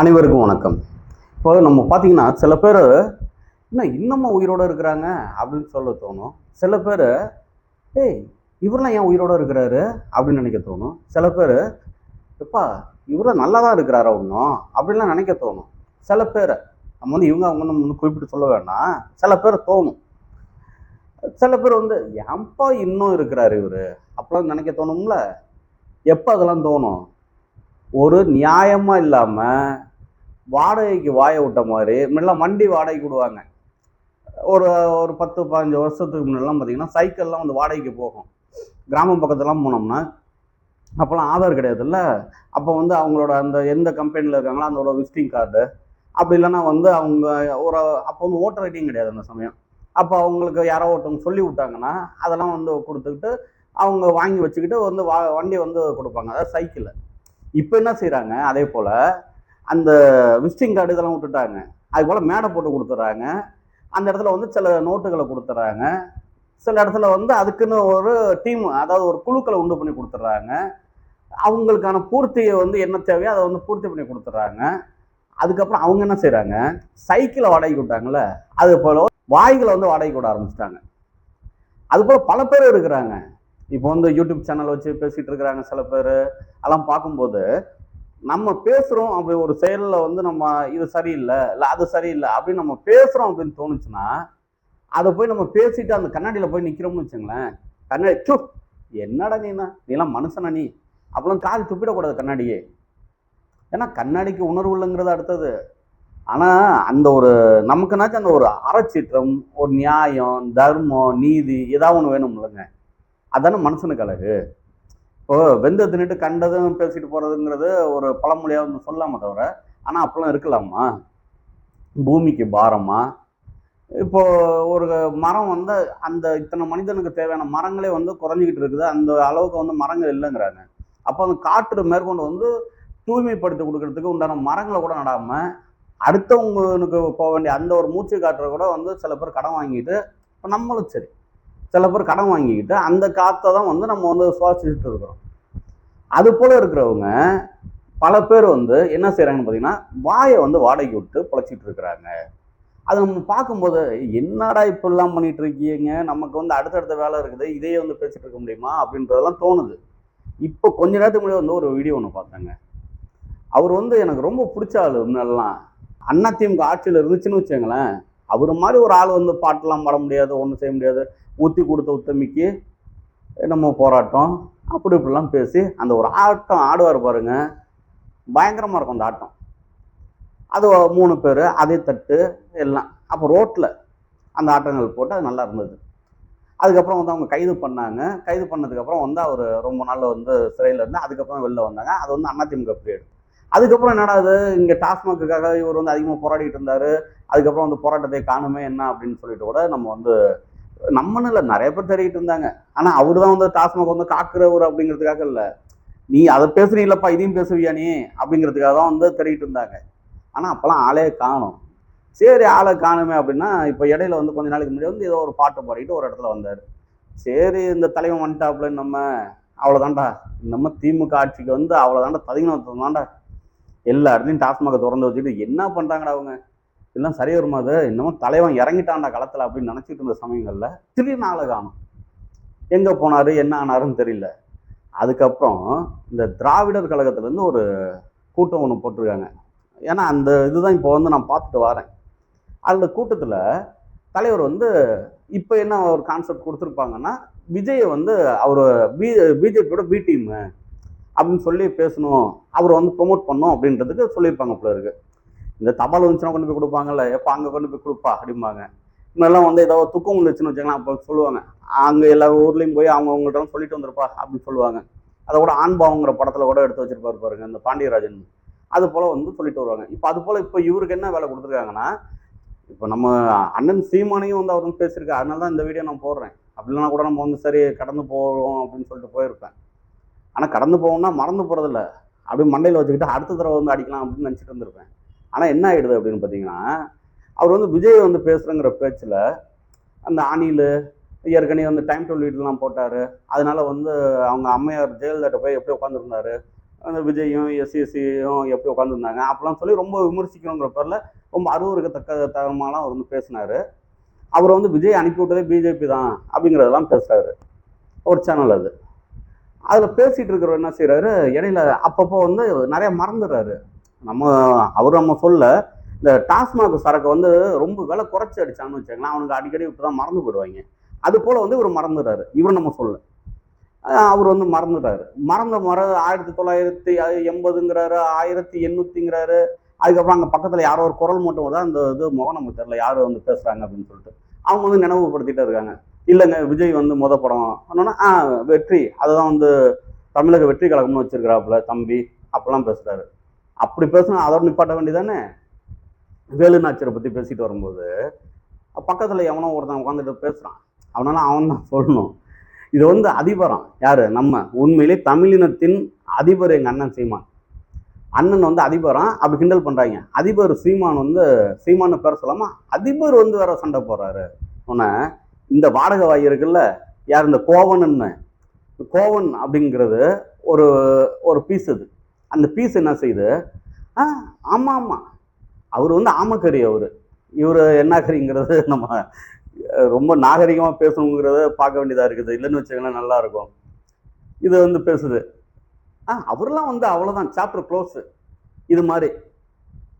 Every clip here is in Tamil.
அனைவருக்கும் வணக்கம். இப்போ நம்ம பார்த்தீங்கன்னா சில பேர் என்ன இன்னமும் உயிரோடு இருக்கிறாங்க? அப்படின்னு சொல்ல தோணும். சில பேர் ஏய் இவரெலாம் ஏன் உயிரோடு இருக்கிறாரு? அப்படின்னு நினைக்க தோணும். சில பேர் எப்பா இவரெலாம் நல்லா தான் இருக்கிறாரா இன்னும்? அப்படின்லாம் நினைக்க தோணும். சில பேர் நம்ம வந்து இவங்க அவங்க நம்ம குறிப்பிட்டு சொல்ல வேண்டாம் சில பேர் தோணும். சில பேர் வந்து ஏன்பா இன்னும் இருக்கிறாரு இவரு? அப்பெல்லாம் நினைக்க தோணும்ல. எப்போ அதெல்லாம் தோணும்? ஒரு நியாயமாக இல்லாமல் வாடகைக்கு வாய விட்ட மாதிரி முன்னெல்லாம் வண்டி வாடகைக்கு விடுவாங்க. ஒரு ஒரு பத்து பதினஞ்சு வருஷத்துக்கு முன்னெல்லாம் பார்த்தீங்கன்னா சைக்கிள்லாம் வந்து வாடகைக்கு போகும். கிராமம் பக்கத்துலாம் போனோம்னா அப்போல்லாம் ஆதார் கிடையாதுல்ல? அப்போ வந்து அவங்களோட அந்த எந்த கம்பெனியில் இருக்காங்களோ அதோட விசிட்டிங் கார்டு அப்படி இல்லைன்னா வந்து அவங்க ஒரு அப்போ வந்து ஓட்டர் ஐடியும் கிடையாது அந்த சமயம். அப்போ அவங்களுக்கு யாரோ ஒருத்தவங்க சொல்லி விட்டாங்கன்னா அதெல்லாம் வந்து கொடுத்துக்கிட்டு அவங்க வாங்கி வச்சுக்கிட்டு வந்து வா வண்டி வந்து கொடுப்பாங்க. அதாவது சைக்கிளை இப்போ என்ன செய்கிறாங்க அதே போல் அந்த விசிட்டிங் கார்டு இதெல்லாம் விட்டுட்டாங்க. அது போல் மேடை போட்டு கொடுத்துட்றாங்க அந்த இடத்துல வந்து சில நோட்டுகளை கொடுத்துட்றாங்க சில இடத்துல வந்து அதுக்குன்னு ஒரு டீம் அதாவது ஒரு குழுக்களை உண்டு பண்ணி கொடுத்துட்றாங்க அவங்களுக்கான பூர்த்தியை வந்து என்ன தேவையோ அதை வந்து பூர்த்தி பண்ணி கொடுத்துட்றாங்க அதுக்கப்புறம் அவங்க என்ன செய்கிறாங்க சைக்கிளை வாடகைக்கு விட்டாங்கல்ல? அது போல் வாய்களை வந்து வாடகைக்கு விட ஆரம்பிச்சிட்டாங்க. அது போல் பல பேர் இருக்கிறாங்க. இப்போ வந்து யூடியூப் சேனல் வச்சு பேசிட்டு இருக்கிறாங்க சில பேர். அதெல்லாம் பார்க்கும்போது நம்ம பேசுகிறோம் அப்படி ஒரு செயலில் வந்து நம்ம இது சரியில்லை இல்லை அது சரியில்லை அப்படின்னு நம்ம பேசுகிறோம் அப்படின்னு தோணுச்சுன்னா அதை போய் நம்ம பேசிட்டு அந்த கண்ணாடியில் போய் நிற்கிறோம்னு வச்சுங்களேன். கண்ணாடி சு என்னடா நீனா நீலாம் மனுஷனா நீ? அப்பெல்லாம் காது துப்பிடக்கூடாது கண்ணாடியே. ஏன்னா கண்ணாடிக்கு உணர்வு இல்லைங்கிறது அடுத்தது. ஆனால் அந்த ஒரு நமக்குனாச்சும் அந்த ஒரு அறச்சீற்றம் ஒரு நியாயம் தர்மம் நீதி ஏதாவது ஒன்று வேணும் இல்லைங்க அதானே மனுஷனுக்கு அழகு. இப்போ வெந்த தின்னுட்டு கண்டதும் பேசிட்டு போகிறதுங்கிறது ஒரு பழமொழியாக வந்து சொல்லாம தவிர ஆனால் அப்பெல்லாம் இருக்கலாமா? பூமிக்கு பாரமா? இப்போ ஒரு மரம் வந்து அந்த இத்தனை மனிதனுக்கு தேவையான மரங்களே வந்து குறைஞ்சிக்கிட்டு இருக்குது. அந்த அளவுக்கு வந்து மரங்கள் இல்லைங்கிறாங்க. அப்போ அந்த காற்று மேற்கொண்டு வந்து தூய்மைப்படுத்தி கொடுக்கறதுக்கு உண்டான மரங்களை கூட நடாமல் அடுத்தவங்களுக்கு போக வேண்டிய அந்த ஒரு மூச்சு காற்றை கூட வந்து சில பேர் கடன் வாங்கிட்டு இப்போ நம்மளும் சரி. சில பேர் கடன் வாங்கிக்கிட்டு அந்த காற்றை தான் வந்து நம்ம வந்து சுவாசிச்சுட்டு இருக்கிறோம். அது போல் இருக்கிறவங்க பல பேர் வந்து என்ன செய்கிறாங்கன்னு பார்த்தீங்கன்னா வாயை வந்து வாடகைக்கு விட்டு பிழைச்சிட்டு இருக்கிறாங்க. அது நம்ம பார்க்கும்போது என்னடா இப்படிலாம் பண்ணிட்டு இருக்கீங்க? நமக்கு வந்து அடுத்தடுத்த வேலை இருக்குது. இதையே வந்து பேசிட்டு இருக்க முடியுமா? அப்படின்றதெல்லாம் தோணுது. இப்போ கொஞ்ச நேரத்துக்கு முன்னாடி வந்து ஒரு வீடியோ ஒன்று பார்த்தேங்க. அவர் வந்து எனக்கு ரொம்ப பிடிச்ச ஆள் முன்னெல்லாம். அண்ணா திமுக ஆட்சியில் இருந்துச்சுன்னு வச்சுங்களேன் அவர் மாதிரி ஒரு ஆள் வந்து பாட்டெல்லாம் பாட முடியாது ஒன்றும் செய்ய முடியாது. ஊற்றி கொடுத்த உத்தமிக்கு நம்ம போராட்டம். அப்படி இப்படிலாம் பேசி அந்த ஒரு ஆட்டம் ஆடுவார் பாருங்க. பயங்கரமாக இருக்கும் அந்த ஆட்டம். அது மூணு பேர் அதே தட்டு எல்லாம். அப்போ ரோட்டில் அந்த ஆட்டங்கள் போட்டு அது நல்லா இருந்தது. அதுக்கப்புறம் வந்து அவங்க கைது பண்ணாங்க. கைது பண்ணதுக்கப்புறம் வந்து அவர் ரொம்ப நாள் வந்து சிறையில் இருந்து அதுக்கப்புறம் வெளில வந்தாங்க. அது வந்து அதிமுக பீரியட் அதுக்கப்புறம் என்னடா அது இங்கே டாஸ்மாக்குக்காக இவர் வந்து அதிகமாக போராடிட்டு இருந்தார். அதுக்கப்புறம் வந்து போராட்டத்தை காணுமே என்ன அப்படின்னு சொல்லிட்டு கூட நம்ம வந்து நம்மன்னு இல்லை நிறைய பேர் தெரிவிட்டு இருந்தாங்க. ஆனால் அவர் தான் வந்து டாஸ்மாக் வந்து காக்குறவர் அப்படிங்கிறதுக்காக இல்லை. நீ அதை பேசுறீங்களப்பா இதையும் பேசுவியா நீ? அப்படிங்கிறதுக்காக தான் வந்து தெரிவிட்டு இருந்தாங்க. ஆனால் அப்போல்லாம் ஆளே காணும். சரி ஆளை காணுமே அப்படின்னா இப்போ இடையில வந்து கொஞ்ச நாளைக்கு முன்னாடி வந்து ஏதோ ஒரு பாட்டு பாடிட்டு ஒரு இடத்துல வந்தார். சரி இந்த தலைவன் வந்துட்டாப்புல நம்ம. அவ்வளோதான்டா நம்ம திமுக ஆட்சிக்கு வந்து அவ்வளோதான்டா ததிங்கின எல்லா இடத்துலையும் டாஸ்மாக திறந்து வச்சுட்டு என்ன பண்ணுறாங்கடா அவங்க? இதெல்லாம் சரி வருமா அது இன்னமும் தலைவன் இறங்கிட்டான்டா களத்தில் அப்படின்னு நினச்சிட்டு இருந்த சமயங்களில் திடீர்னு ஆளை காணும். எங்கே போனார்? என்ன ஆனாருன்னு தெரியல. அதுக்கப்புறம் இந்த திராவிடர் கழகத்துலேருந்து ஒரு கூட்டம் ஒன்று போட்டிருக்காங்க. ஏன்னா அந்த இதுதான் இப்போ வந்து நான் பார்த்துட்டு வரேன். அந்த கூட்டத்தில் தலைவர் வந்து இப்போ என்ன ஒரு கான்செப்ட் கொடுத்துருப்பாங்கன்னா விஜயை வந்து அவர் பி பிஜேபியோட பி டீமு அப்படின்னு சொல்லி பேசணும். அவரை வந்து ப்ரொமோட் பண்ணும் அப்படின்றதுக்கு சொல்லியிருப்பாங்க போல இருக்கு. இந்த தபால் வந்துச்சுன்னா கொண்டு போய் கொடுப்பாங்கல்ல எப்போ அங்கே கொண்டு போய் கொடுப்பா அப்படிம்பாங்க. இன்னெல்லாம் வந்து ஏதோ துக்கம் வந்துச்சுன்னு வச்சுக்கலாம் அப்போ சொல்லுவாங்க. அங்கே எல்லா ஊர்லேயும் போய் அவங்க அவங்கள்ட்ட சொல்லிட்டு வந்திருப்பா அப்படின்னு சொல்லுவாங்க. அதை கூட ஆண்பாவங்கிற படத்தில் கூட எடுத்து வச்சிருப்பாரு பாருங்க இந்த பாண்டியராஜன். அது போல் வந்து சொல்லிட்டு வருவாங்க. இப்போ அது போல் இப்போ இவருக்கு என்ன வேலை கொடுத்துருக்காங்கன்னா இப்போ நம்ம அண்ணன் சீமானையும் வந்து அவர் வந்து பேசியிருக்காரு. அதனால தான் இந்த வீடியோ நான் போடுறேன். அப்படின்னா கூட நம்ம வந்து சரி கடந்து போகிறோம் அப்படின்னு சொல்லிட்டு போயிருப்பேன். ஆனால் கடந்து போகணும்னா மறந்து போகிறதில்ல அப்படியே மண்டையில் வச்சுக்கிட்டு அடுத்த தடவை வந்து அடிக்கலாம் அப்படின்னு நினச்சிட்டு இருந்திருப்பேன். ஆனால் என்ன ஆகிடுது அப்படின்னு பார்த்தீங்கன்னா அவர் வந்து விஜய் வந்து பேசுகிறங்கிற பேச்சில் அந்த அணில் ஏற்கனவே வந்து டைம் டூ லீட்லாம் போட்டார். அதனால வந்து அவங்க அம்மையார் ஜெயலலிதா போய் எப்படி உட்காந்துருந்தாரு அந்த விஜயும் எஸ்சிஎஸ்சியும் எப்படி உட்காந்துருந்தாங்க அப்பெல்லாம் சொல்லி ரொம்ப விமர்சிக்கணுங்கிற பேரில் ரொம்ப அருவருக்கத்தக்க தரமாலாம் அவர் வந்து பேசினார். அவர் வந்து விஜய் அனுப்பி விட்டதே பிஜேபி தான் அப்படிங்கிறதெல்லாம் பேசுகிறாரு ஒரு சேனல் அது. அதில் பேசிகிட்டு இருக்கிறவர் என்ன செய்கிறாரு இடையில அப்பப்போ வந்து நிறைய மறந்துடுறாரு நம்ம அவர் நம்ம சொல்ல இந்த டாஸ்மாக் சரக்கு வந்து ரொம்ப விலை குறைச்சி அடிச்சான்னு வச்சுக்கோங்களேன் அவனுக்கு அடிக்கடி இப்போ தான் மறந்து போயிடுவாங்க. அது போல் வந்து இவர் மறந்துடுறாரு இவர் நம்ம சொல்ல அவர் வந்து மறந்துடுறாரு மறந்த மற ஆயிரத்தி தொள்ளாயிரத்தி எண்பதுங்கிறாரு ஆயிரத்தி எண்ணூற்றிங்கிறாரு அதுக்கப்புறம் அங்கே பக்கத்தில் யாரோ ஒரு குரல் மட்டும் தான் அந்த இது முகம் நமக்கு தெரியல யார் வந்து பேசுகிறாங்க அப்படின்னு சொல்லிட்டு. அவங்க வந்து நினைவுபடுத்திட்டே இருக்காங்க. இல்லைங்க விஜய் வந்து மொத படம். சொன்னோன்னா ஆ வெற்றி. அதுதான் வந்து தமிழக வெற்றி கழகம்னு வச்சிருக்கிறாப்புல தம்பி. அப்பெல்லாம் பேசுகிறாரு அப்படி பேசுனா அதோட நிப்பாட்ட வேண்டியதானே? வேலு நாச்சியரை பற்றி பேசிட்டு வரும்போது பக்கத்தில் எவனோ ஒருத்தன் உட்காந்துட்டு பேசுகிறான் அவனால அவன் தான் சொல்லணும். இது வந்து அதிபரம். யார்? நம்ம. உண்மையிலே தமிழினத்தின் அதிபர் எங்கள் அண்ணன் சீமான். அண்ணன் வந்து அதிபரம் அப்படி கிண்டல் பண்ணுறாங்க அதிபர் சீமான் வந்து சீமான்னு பேர சொல்லாமா அதிபர் வந்து வேற சண்டை போடுறாரு. உன்னை இந்த வாடகை வாய் இருக்குல்ல யார் இந்த கோவன்னு கோவன் அப்படிங்கிறது ஒரு ஒரு பீஸ் அது. அந்த பீஸ் என்ன செய்யுது ஆ ஆமாம் ஆமாம் அவர் வந்து ஆமக்கறி அவர். இவர் என்னக்கறிங்கிறது நம்ம ரொம்ப நாகரிகமாக பேசணுங்கிறத பார்க்க வேண்டியதாக இருக்குது. இல்லைன்னு வச்சுக்கோங்களேன் நல்லா இருக்கும். இது வந்து பேசுது. ஆ அவரெல்லாம் வந்து அவ்வளோதான் சாப்டர் க்ளோஸு இது மாதிரி.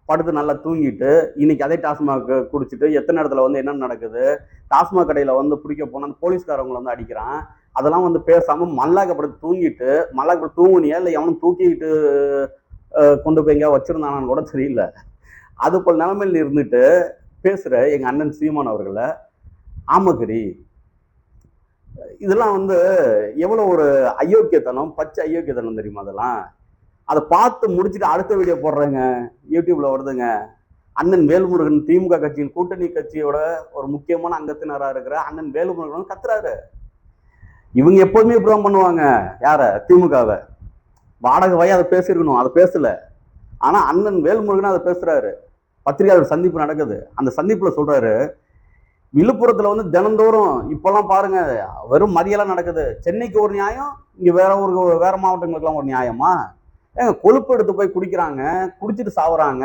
படுத்து நல்லா தூங்கிட்டு இன்னைக்கு அதே டாஸ்மாக் குடிச்சிட்டு எத்தனை இடத்துல வந்து என்ன நடக்குது டாஸ்மாக் கடையில் வந்து பிடிக்க போனால் அந்த போலீஸ்காரவங்களை வந்து அடிக்கிறான். அதெல்லாம் வந்து பேசாமல் மல்லாக்கப்படுத்து தூங்கிட்டு மல்லாக்கப்படுத்து தூங்குனியா இல்லை எவனும் தூக்கிக்கிட்டு கொண்டு போய் எங்கேயா வச்சிருந்தானான்னு கூட தெரியல. அது போல் நிலைமையில் இருந்துட்டு பேசுகிற எங்கள் அண்ணன் சீமான் அவர்களை ஆமகிரி இதெல்லாம் வந்து எவ்வளோ ஒரு அயோக்கியத்தனம் பச்சை அயோக்கியத்தனம் தெரியுமா அதெல்லாம்? அதை பார்த்து முடிச்சுட்டு அடுத்த வீடியோ போடுறேங்க. யூடியூப்ல வருதுங்க. அண்ணன் வேல்முருகன் திமுக கட்சியின் கூட்டணி கட்சியோட ஒரு முக்கியமான அங்கத்தினராக இருக்கிற அண்ணன் வேல்முருகன் கத்துறாரு. இவங்க எப்போதுமே இப்படிதான் பண்ணுவாங்க. யார? திமுகவை. வாடகை வாய் அதை பேசியிருக்கணும். அதை பேசல. ஆனா அண்ணன் வேல்முருகன் அதை பேசுறாரு. பத்திரிகையாளர் சந்திப்பு நடக்குது. அந்த சந்திப்புல சொல்றாரு விழுப்புரத்துல வந்து தினந்தோறும் இப்பெல்லாம் பாருங்க வெறும் மறியெல்லாம் நடக்குது. சென்னைக்கு ஒரு நியாயம் இங்க வேற ஒரு வேற மாவட்டங்களுக்கெல்லாம் ஒரு நியாயமா? ஏங்க கொழுப்பு எடுத்து போய் குடிக்கிறாங்க குடிச்சிட்டு சாவுறாங்க.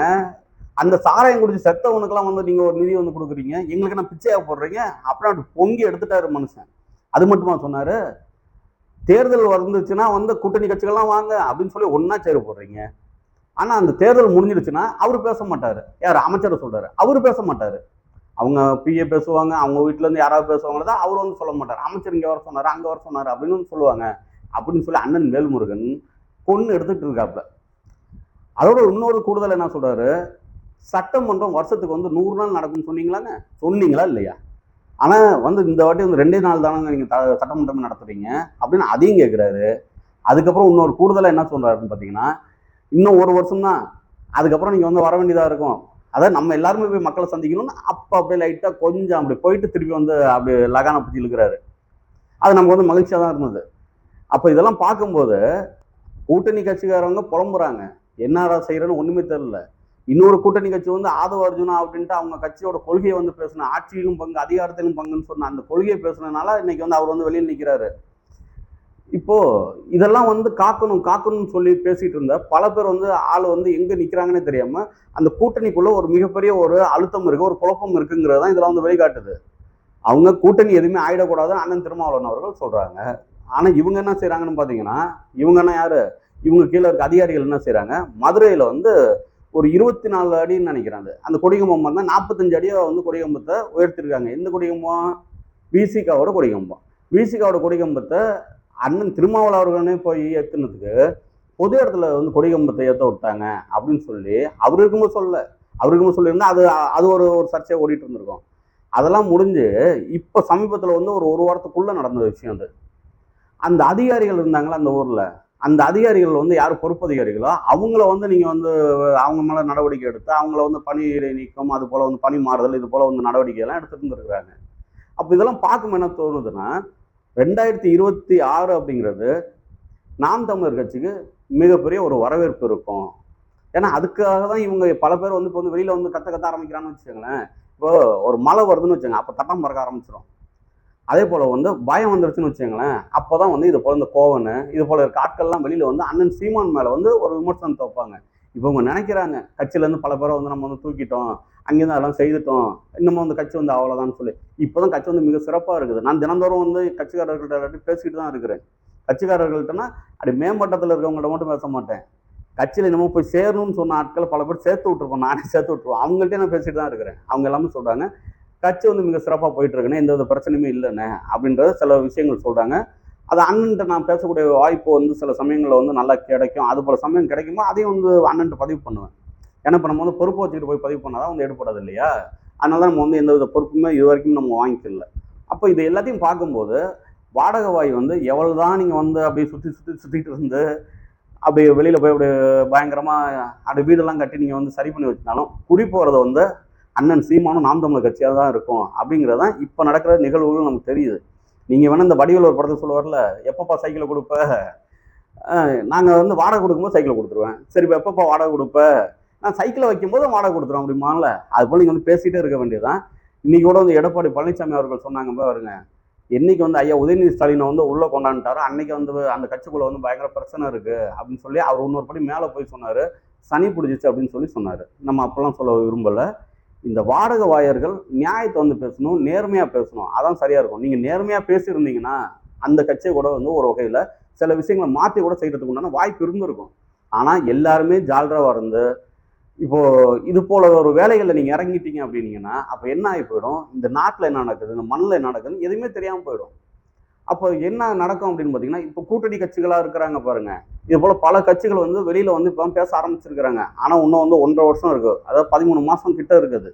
அந்த சாராயம் குடிச்சு செத்தவனுக்கெல்லாம் வந்து நீங்கள் ஒரு நிதி வந்து கொடுக்குறீங்க. எங்களுக்கு நான் பிச்சையாக போடுறீங்க. அப்புறம் அப்படி பொங்கி எடுத்துட்டாரு மனுஷன். அது மட்டுமா சொன்னார்? தேர்தல் வந்துச்சுன்னா வந்து கூட்டணி கட்சிகள்லாம் வாங்க அப்படின்னு சொல்லி ஒன்றா சேர போடுறீங்க. ஆனால் அந்த தேர்தல் முடிஞ்சிடுச்சுன்னா அவர் பேச மாட்டார். யார்? அமைச்சர் சொல்கிறாரு அவர் பேச மாட்டார். அவங்க பிஏ பேசுவாங்க அவங்க வீட்டிலேருந்து யாராவது பேசுவாங்க தான் அவர் வந்து சொல்ல மாட்டார். அமைச்சர் இங்கே வர சொன்னார் அங்கே வர சொன்னார் அப்படின்னு சொல்லுவாங்க. அப்படின்னு சொல்லி அண்ணன் வேல்முருகன் பொண்ணு எடுத்துகிட்டு இருக்காப்ல. அதோட இன்னொரு கூடுதல் என்ன சொல்கிறாரு சட்டமன்றம் வருஷத்துக்கு வந்து நூறு நாள் நடக்கும்னு சொன்னீங்களாங்க சொன்னீங்களா இல்லையா? ஆனால் வந்து இந்த வாட்டி வந்து ரெண்டே நாள் தானே நீங்கள் த- சட்டமன்றம் நடத்துறீங்க அப்படின்னு அதையும் கேட்குறாரு அதுக்கப்புறம் இன்னொரு கூடுதலாக என்ன சொல்கிறாருன்னு பார்த்தீங்கன்னா இன்னும் ஒரு வருஷம் தான் அதுக்கப்புறம் நீங்கள் வந்து வர வேண்டியதாக இருக்கும். அதாவது நம்ம எல்லாருமே போய் மக்களை சந்திக்கணும்னு அப்போ அப்படியே லைட்டாக கொஞ்சம் அப்படி போயிட்டு திருப்பி வந்து அப்படி லகான பற்றி இழுக்கிறாரு அது நமக்கு வந்து மகிழ்ச்சியாக தான் இருந்தது. அப்போ இதெல்லாம் பார்க்கும்போது கூட்டணி கட்சிக்காரவங்க புலம்புறாங்க. என்னடா செய்யறன்னு ஒண்ணுமே தெரியல. இன்னொரு கூட்டணி கட்சி வந்து ஆதவ அர்ஜுனா அப்படின்ட்டு அவங்க கட்சியோட கொள்கையை வந்து பேசின ஆட்சியிலும் பங்கு அதிகாரத்திலும் பங்குன்னு சொன்ன அந்த கொள்கையை பேசுனதுனால இன்னைக்கு வந்து அவர் வந்து வெளியில் நிற்கிறாரு இப்போ இதெல்லாம் வந்து காக்கணும் காக்கணும்னு சொல்லி பேசிட்டு இருந்த பல பேர் வந்து ஆள் வந்து எங்க நிக்கிறாங்கன்னே தெரியாம அந்த கூட்டணிக்குள்ள ஒரு மிகப்பெரிய ஒரு அழுத்தம் இருக்கு ஒரு குழப்பம் இருக்குங்கிறது தான் இதெல்லாம் வந்து வெளிக்காட்டுது அவங்க கூட்டணி எதுவுமே ஆயிடக்கூடாது அண்ணன் திருமாவளவன் அவர்கள் சொல்றாங்க. ஆனா இவங்க என்ன செய்கிறாங்கன்னு பாத்தீங்கன்னா இவங்க என்ன யாரு? இவங்க கீழே இருக்க அதிகாரிகள் என்ன செய்கிறாங்க மதுரையில வந்து ஒரு இருபத்தி நாலு அடின்னு நினைக்கிறாங்க அந்த கொடிகம்பம் தான் நாற்பத்தஞ்சு அடியாக வந்து கொடிகம்பத்தை உயர்த்திருக்காங்க. எந்த கொடிகம்பம்? விசிகாவோட கொடிகம்பம். விசிகாவோட கொடிகம்பத்தை அண்ணன் திருமாவள அவர்களே போய் ஏத்துனதுக்கு பொது இடத்துல வந்து கொடிகம்பத்தை ஏற்ற விட்டாங்க அப்படின்னு சொல்லி அவர் இருக்கும்போது சொல்ல அவர் இருக்கும்போது சொல்லியிருந்தா அது அது ஒரு ஒரு சர்ச்சையை ஓடிட்டு இருந்திருக்கும். அதெல்லாம் முடிஞ்சு இப்போ சமீபத்தில் வந்து ஒரு ஒரு வாரத்துக்குள்ளே நடந்த விஷயம் அது. அந்த அதிகாரிகள் இருந்தாங்களா அந்த ஊரில்? அந்த அதிகாரிகள் வந்து யார் பொறுப்பு அதிகாரிகளோ அவங்கள வந்து நீங்கள் வந்து அவங்க மேலே நடவடிக்கை எடுத்து அவங்கள வந்து பணி நீக்கம் அது போல் வந்து பணி மாறுதல் இது போல் வந்து நடவடிக்கை எல்லாம் எடுத்துட்டு இருந்திருக்கிறாங்க அப்போ இதெல்லாம் பார்க்கும் என்ன தோணுதுன்னா ரெண்டாயிரத்தி இருபத்தி ஆறு அப்படிங்கிறது நாம் தமிழர் கட்சிக்கு மிகப்பெரிய ஒரு வரவேற்பு இருக்கும். ஏன்னா அதுக்காக தான் இவங்க பல பேர் வந்து இப்போ வந்து வெளியில் வந்து கத்த கத்த ஆரம்பிக்கிறான்னு வச்சுக்கோங்களேன். இப்போ ஒரு மழை வருதுன்னு வச்சுங்க அப்போ தட்டம் பறக்க ஆரம்பிச்சிடும் அதே போல் வந்து பயம் வந்துருச்சுன்னு வச்சுங்களேன் அப்போதான் வந்து இது போல இந்த கோவனு இது போல இருக்க ஆட்கள்லாம் வெளியில் வந்து அண்ணன் சீமான் மேலே வந்து ஒரு விமர்சனத்தை வைப்பாங்க. இப்போ இவங்க நினைக்கிறாங்க கட்சியிலேருந்து பல பேரை வந்து நம்ம வந்து தூக்கிட்டோம் அங்கேருந்து அதெல்லாம் செய்துட்டோம் இன்னமும் வந்து கட்சி வந்து அவ்வளோதான்னு சொல்லி. இப்போ தான் கட்சி வந்து மிக சிறப்பாக இருக்குது. நான் தினந்தோறும் வந்து கட்சிக்காரர்கள்ட்ட பேசிக்கிட்டு பேசிட்டு தான் இருக்கிறேன். கட்சிக்காரர்கள்ட்டனா அப்படி மேம்பட்டத்தில் இருக்கவங்கள்ட்ட மட்டும் பேச மாட்டேன். கட்சியில் இன்னமும் போய் சேரணும்னு சொன்ன ஆட்களை பல பேர் சேர்த்து விட்டுருப்போம். நானே சேர்த்து விட்டுருவோம் அவங்கள்ட்டே நான் பேசிட்டு தான் இருக்கிறேன். அவங்க எல்லாமே சொல்கிறாங்க கட்சி வந்து மிக சிறப்பாக போயிட்டுருக்குன்னு எந்த வித பிரச்சனையுமே இல்லைண்ணே அப்படின்றத சில விஷயங்கள் சொல்கிறாங்க அது அண்ணன்ட்ட நான் பேசக்கூடிய வாய்ப்பு வந்து சில சமயங்களில் வந்து நல்லா கிடைக்கும். அது போல் சமயம் கிடைக்குமோ அதையும் வந்து அண்ணன்ட்டு பதிவு பண்ணுவேன். ஏன்னா இப்போ நம்ம வந்து பொறுப்பு வச்சுக்கிட்டு போய் பதிவு பண்ணால் தான் வந்து எடுப்படாது இல்லையா? அதனால தான் நம்ம வந்து எந்த வித பொறுப்புமே இது வரைக்கும் நம்ம வாங்கிக்கல. அப்போ இது எல்லாத்தையும் பார்க்கும்போது வாடகை வாய் வந்து எவ்வளோ தான் நீங்கள் வந்து அப்படியே சுற்றி சுற்றி சுற்றிட்டு இருந்து அப்படியே வெளியில் போய் அப்படியே பயங்கரமாக அப்படி வீடெல்லாம் கட்டி நீங்கள் வந்து சரி பண்ணி வச்சினாலும் குடி போகிறது வந்து அண்ணன் சீமானும் நாம் தமிழர் கட்சியாக தான் இருக்கும் அப்படிங்கிறது தான் இப்போ நடக்கிற நிகழ்வுகள் நமக்கு தெரியுது. நீங்கள் வேணால் இந்த வடிவில் ஒரு படத்தை சொல்லுவார்ல எப்பப்பா சைக்கிளை கொடுப்ப? நாங்கள் வந்து வாடகை கொடுக்கும்போது சைக்கிளை கொடுத்துருவேன். சரி இப்போ எப்பப்பா வாடகை கொடுப்ப? நான் சைக்கிளை வைக்கும்போது வாடகை கொடுத்துருவோம் அப்படிமான்ல அது போல் நீங்கள் வந்து பேசிகிட்டே இருக்க வேண்டியதுதான். இன்னைக்கு கூட வந்து எடப்பாடி பழனிசாமி அவர்கள் சொன்னாங்க பாருங்க என்னைக்கு வந்து ஐயா உதயநிதி ஸ்டாலினை வந்து உள்ளே கொண்டாந்துட்டாரோ அன்னைக்கு வந்து அந்த கட்சிக்குள்ளே வந்து பயங்கர பிரச்சனை இருக்குது அப்படின்னு சொல்லி அவர் இன்னொரு படி மேலே போய் சொன்னார். சனி பிடிச்சிச்சு அப்படின்னு சொல்லி சொன்னார். நம்ம அப்போல்லாம் சொல்ல விரும்பலை. இந்த வாடகை வாயர்கள் நியாயத்தை வந்து பேசணும் நேர்மையாக பேசணும். அதான் சரியாக இருக்கும். நீங்கள் நேர்மையாக பேசியிருந்தீங்கன்னா அந்த கட்சியை கூட வந்து ஒரு வகையில் சில விஷயங்களை மாற்றி கூட செய்கிறதுக்கு உண்டான வாய்ப்பு இருந்திருக்கும். ஆனால் எல்லாருமே ஜால்ராவாக இருந்து இப்போ இது போல ஒரு வேலைகளில் நீங்கள் இறங்கிட்டீங்க அப்படின்னீங்கன்னா அப்போ என்ன ஆகி போயிடும்? இந்த நாட்டில் என்ன நடக்குது? இந்த மண்ணில் என்ன நடக்குதுன்னு எதுவுமே தெரியாமல் போயிடும். அப்போ என்ன நடக்கும் அப்படின்னு பார்த்தீங்கன்னா இப்போ கூட்டணி கட்சிகளாக இருக்கிறாங்க பாருங்க. இது போல பல கட்சிகள் வந்து வெளியில் வந்து இப்போ பேச ஆரம்பிச்சிருக்கிறாங்க. ஆனால் இன்னும் வந்து ஒன்றரை வருஷம் இருக்கு. அதாவது பதிமூணு மாதம் கிட்ட இருக்குது.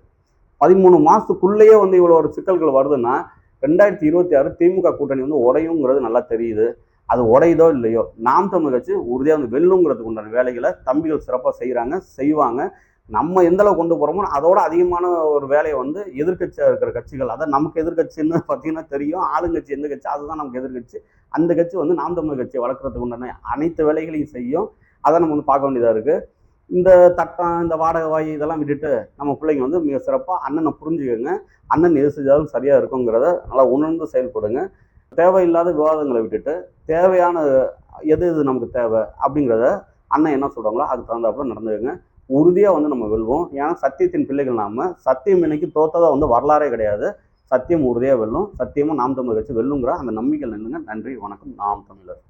பதிமூணு மாதத்துக்குள்ளேயே வந்து இவ்வளோ ஒரு சிக்கல்கள் வருதுன்னா ரெண்டாயிரத்தி இருபத்தி ஆறு திமுக கூட்டணி வந்து உடையுங்கிறது நல்லா தெரியுது. அது உடையுதோ இல்லையோ? நாம் தமிழ் கட்சி உறுதியாக வந்து வெல்லுங்கிறதுக்கு உண்டான வேலைகளை தம்பிகள் சிறப்பாக செய்கிறாங்க செய்வாங்க. நம்ம எந்த அளவு கொண்டு போகிறோமோ அதோட அதிகமான ஒரு வேலையை வந்து எதிர்க்கட்சியாக இருக்கிற கட்சிகள் அதான் நமக்கு எதிர்க்கட்சின்னு பார்த்தீங்கன்னா தெரியும். ஆளுங்கட்சி எந்த கட்சி அதுதான் நமக்கு எதிர்க்கட்சி அந்த கட்சி வந்து நாம் தமிழ் கட்சியை வளர்க்குறதுக்கு உண்டான அனைத்து வேலைகளையும் செய்யும். அதை நம்ம வந்து பார்க்க வேண்டியதாக இருக்குது இந்த தட்டம் இந்த வாடகை வாய் இதெல்லாம் விட்டுட்டு நம்ம பிள்ளைங்க வந்து மிக சிறப்பாக அண்ணனை புரிஞ்சுக்கோங்க. அண்ணன் எது செஞ்சாலும் சரியாக இருக்குங்கிறத நல்லா உணர்ந்து செயல்படுங்க. தேவையில்லாத விவாதங்களை விட்டுட்டு தேவையான எது எது நமக்கு தேவை அப்படிங்கிறத அண்ணன் என்ன சொல்கிறாங்களோ அதுக்கு தகுந்தாப்புல நடந்துக்கங்க. உறுதியாக வந்து நம்ம வெல்வோம். ஏன்னா சத்தியத்தின் பிள்ளைகள் நாம. சத்தியம் இன்னைக்கு தோத்ததா வந்து வரலாறே கிடையாது. சத்தியம் உறுதியாக வெல்லும். சத்தியமும் நாம் தமிழர் வச்சு வெல்லுங்கிற அந்த நம்பிக்கை நின்றுங்க நன்றி வணக்கம். நாம் தமிழர்.